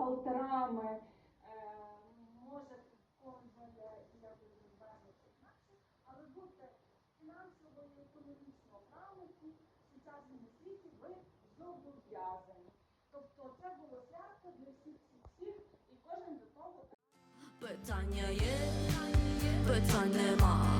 бухгалтерами. Е, Може, кожен буде якось розважити інакше, але будьте фінансово і економічно грамотні в сучасному світі ви зобов'язані. Тобто це було свято для всіх всіх всіх, і кожен до того Питання є, питань нема.